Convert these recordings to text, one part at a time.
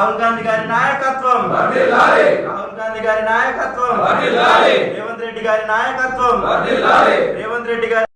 రాహుల్ గాంధీ గారి నాయకత్వం వర్ధిల్లాలి రాహుల్ గాంధీ గారి నాయకత్వం వర్ధిల్లాలి రేవంత్ రెడ్డి గారి నాయకత్వం వర్ధిల్లాలి రేవంత్ రెడ్డి గారి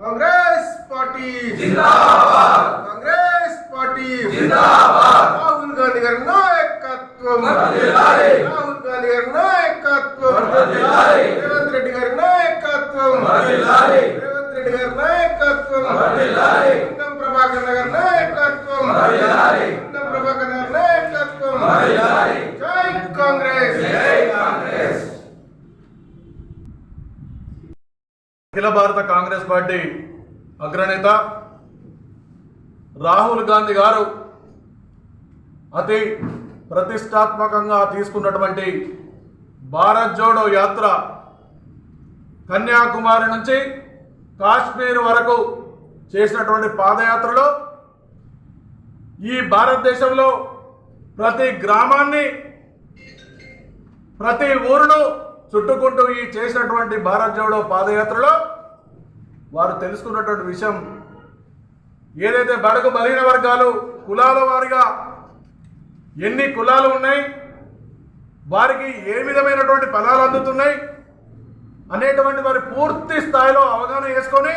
కాంగ్రెస్ పార్టీ జిందాబాద్ కాంగ్రెస్ పార్టీ జిందాబాద్ రాహుల్ గాంధీ గారి నాయకత్వం వర్ధిల్లాలి రాహుల్ గాంధీ గారి నాయకత్వం వర్ధిల్లాలి రేవంత్ రెడ్డి గారి నాయకత్వం వర్ధిల్లాలి రేవంత్ రెడ్డి గారి నాయకత్వం వర్ధిల్లాలి కుందం ప్రభాకర్ గారి నాయకత్వం వర్ధిల్లాలి కుందం ప్రభాకర్ గారి నాయకత్వం వర్ధిల్లాలి జై కాంగ్రెస్ జై కాంగ్రెస్ అఖిల భారత కాంగ్రెస్ పార్టీ అగ్రనేత రాహుల్ గాంధీ గారు అతి ప్రతిష్టాత్మకంగా తీసుకున్నటువంటి భారత్ జోడో యాత్ర కన్యాకుమారి నుంచి కాశ్మీర్ వరకు చేసినటువంటి పాదయాత్రలో ఈ భారతదేశంలో ప్రతి గ్రామాన్ని ప్రతి ఊరును చుట్టుకుంటూ ఈ చేసినటువంటి భారత్ జోడో పాదయాత్రలో వారు తెలుసుకున్నటువంటి విషయం ఏదైతే బడుగు బలహీన వర్గాలు కులాల వారిగా ఎన్ని కులాలు ఉన్నాయి వారికి ఏ విధమైనటువంటి ఫలాలు అందుతున్నాయి అనేటువంటి వారి పూర్తి స్థాయిలో అవగాహన చేసుకొని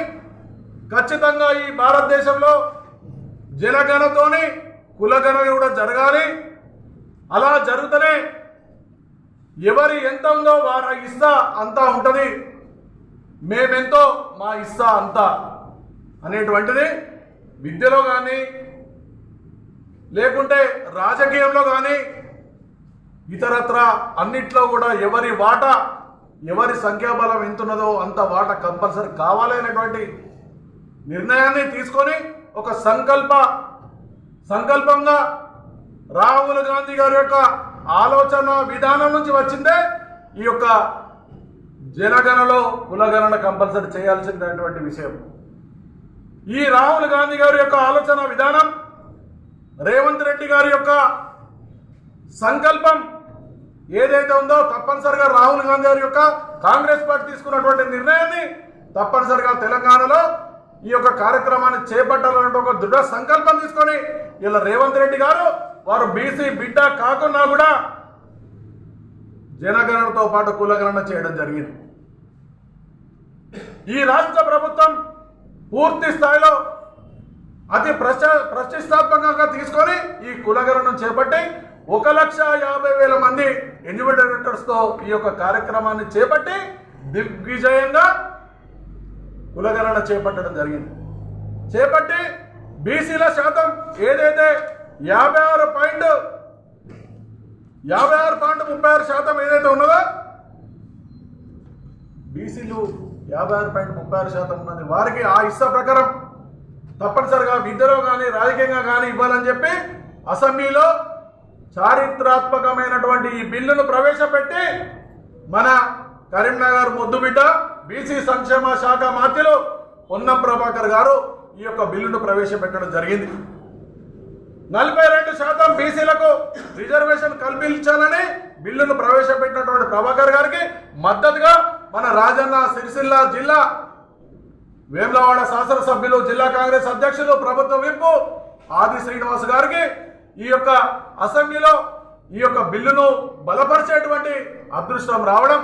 ఖచ్చితంగా ఈ భారతదేశంలో జనగణతోని కులగణ కూడా జరగాలి. అలా జరుగుతూనే ఎవరి ఎంత ఉందో వారి ఇస్తా అంతా ఉంటుంది. మేమెంతో మా ఇస్తా అంతా అనేటువంటిది విద్యలో కానీ లేకుంటే రాజకీయంలో కానీ ఇతరత్ర అన్నిట్లో కూడా ఎవరి వాటా ఎవరి సంఖ్యాబలం ఎంతున్నదో అంత వాటా కంపల్సరీ కావాలి అనేటువంటి నిర్ణయాన్ని తీసుకొని ఒక సంకల్ప సంకల్పంగా రాహుల్ గాంధీ గారి యొక్క ఆలోచన విధానం నుంచి వచ్చిందే ఈ యొక్క జనగణలో కులగణన కంపల్సరీ చేయాల్సినటువంటి విషయం. ఈ రాహుల్ గాంధీ గారి యొక్క ఆలోచన విధానం రేవంత్ రెడ్డి గారి యొక్క సంకల్పం ఏదైతే ఉందో తప్పనిసరిగా రాహుల్ గాంధీ గారి యొక్క కాంగ్రెస్ పార్టీ తీసుకున్నటువంటి నిర్ణయాన్ని తప్పనిసరిగా తెలంగాణలో ఈ యొక్క కార్యక్రమాన్ని చేపట్టాలనే ఒక దృఢ సంకల్పం తీసుకొని ఇలా రేవంత్ రెడ్డి గారు వారు బీసీ బిడ్డ కాకున్నా కూడా జనగణనతో పాటు కులగణన చేయడం జరిగింది. ఈ రాష్ట్ర ప్రభుత్వం పూర్తి స్థాయిలో అతి ప్రశ ప్రతిష్టాత్మకంగా తీసుకొని ఈ కులగణను చేపట్టి ఒక లక్ష యాభై వేల మంది తో ఈ యొక్క కార్యక్రమాన్ని చేపట్టి దిగ్విజయంగా కులగణన చేపట్టడం జరిగింది. చేపట్టి బీసీల శాతం ఏదైతే యాభై ఆరు పాయింట్ యాభై ఆరు పాయింట్ ముప్పై ఆరు శాతం ఏదైతే ఉన్నదో బీసీలు యాభై ఆరు పాయింట్ ముప్పై ఆరు శాతం ఉన్నది. వారికి ఆ ఇస్సా ప్రకారం తప్పనిసరిగా విద్యలో కానీ రాజకీయంగా కానీ ఇవ్వాలని చెప్పి అసెంబ్లీలో చారిత్రాత్మకమైనటువంటి ఈ బిల్లును ప్రవేశపెట్టి మన కరీంనగర్ ముద్దుబిడ్డ బీసీ సంక్షేమ శాఖ మాత్యులు పొన్నం ప్రభాకర్ గారు ఈ యొక్క బిల్లును ప్రవేశపెట్టడం జరిగింది. నలభై రెండు శాతం బీసీలకు రిజర్వేషన్ కల్పించాలని బిల్లును ప్రవేశపెట్టినటువంటి ప్రభాకర్ గారికి మద్దతుగా మన రాజన్న సిరిసిల్ల జిల్లా వేములవాడ శాసనసభ్యులు జిల్లా కాంగ్రెస్ అధ్యక్షులు ప్రభుత్వ విప్పు ఆది శ్రీనివాస్ గారికి ఈ యొక్క అసెంబ్లీలో ఈ యొక్క బిల్లును బలపరిచేటువంటి అదృష్టం రావడం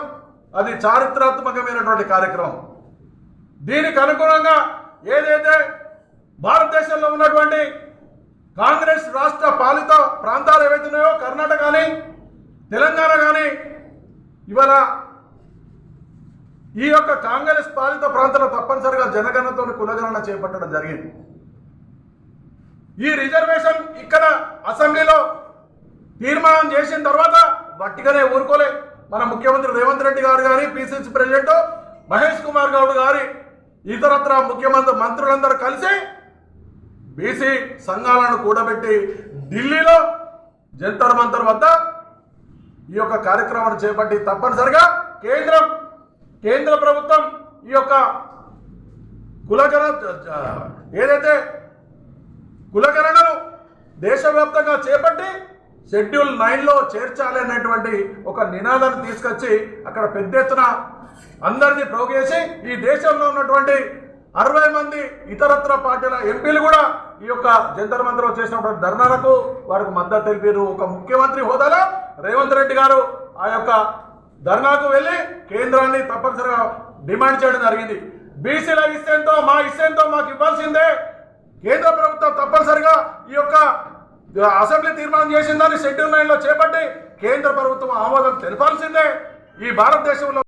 అది చారిత్రాత్మకమైనటువంటి కార్యక్రమం. దీనికి అనుగుణంగా ఏదైతే భారతదేశంలో ఉన్నటువంటి కాంగ్రెస్ రాష్ట్ర పాలిత ప్రాంతాలు ఏవైతే ఉన్నాయో కర్ణాటక కానీ తెలంగాణ కానీ ఇవాళ ఈ యొక్క కాంగ్రెస్ పాలిత ప్రాంతంలో తప్పనిసరిగా జనగణనతో కులగణన చేపట్టడం జరిగింది. ఈ రిజర్వేషన్ ఇక్కడ అసెంబ్లీలో తీర్మానం చేసిన తర్వాత వట్టిగానే ఊరుకోలే. మన ముఖ్యమంత్రి రేవంత్ రెడ్డి గారు కానీ పిసిసి ప్రెసిడెంట్ మహేష్ కుమార్ గౌడ్ గారి ఇతరత్ర ముఖ్యమంత్రి మంత్రులందరూ కలిసి బీసీ సంఘాలను కూడబెట్టి ఢిల్లీలో జంతర్ మంతర్ వద్ద ఈ యొక్క కార్యక్రమాన్ని చేపట్టి తప్పనిసరిగా కేంద్రం కేంద్ర ప్రభుత్వం ఈ యొక్క కులగణ ఏదైతే కులగణనను దేశవ్యాప్తంగా చేపట్టి షెడ్యూల్ నైన్లో చేర్చాలి అనేటువంటి ఒక నినాదాన్ని తీసుకొచ్చి అక్కడ పెద్ద ఎత్తున అందరినీ ప్రోగేసి ఈ దేశంలో ఉన్నటువంటి అరవై మంది ఇతరత్ర పార్టీల ఎంపీలు కూడా ఈ యొక్క జంతర్ మంత్రం చేసినటువంటి ధర్నాలకు వారికి మద్దతు తెలిపారు. ఒక ముఖ్యమంత్రి హోదాలో రేవంత్ రెడ్డి గారు ఆ యొక్క ధర్నాకు వెళ్ళి కేంద్రాన్ని తప్పనిసరిగా డిమాండ్ చేయడం జరిగింది. బీసీల ఇస్తేంతో మా ఇస్తేంతో మాకు ఇవ్వాల్సిందే. కేంద్ర ప్రభుత్వం తప్పనిసరిగా ఈ యొక్క అసెంబ్లీ తీర్మానం చేసిందని షెడ్యూల్ నైన్లో చేపట్టి కేంద్ర ప్రభుత్వం ఆమోదం తెలపాల్సిందే. ఈ భారతదేశంలో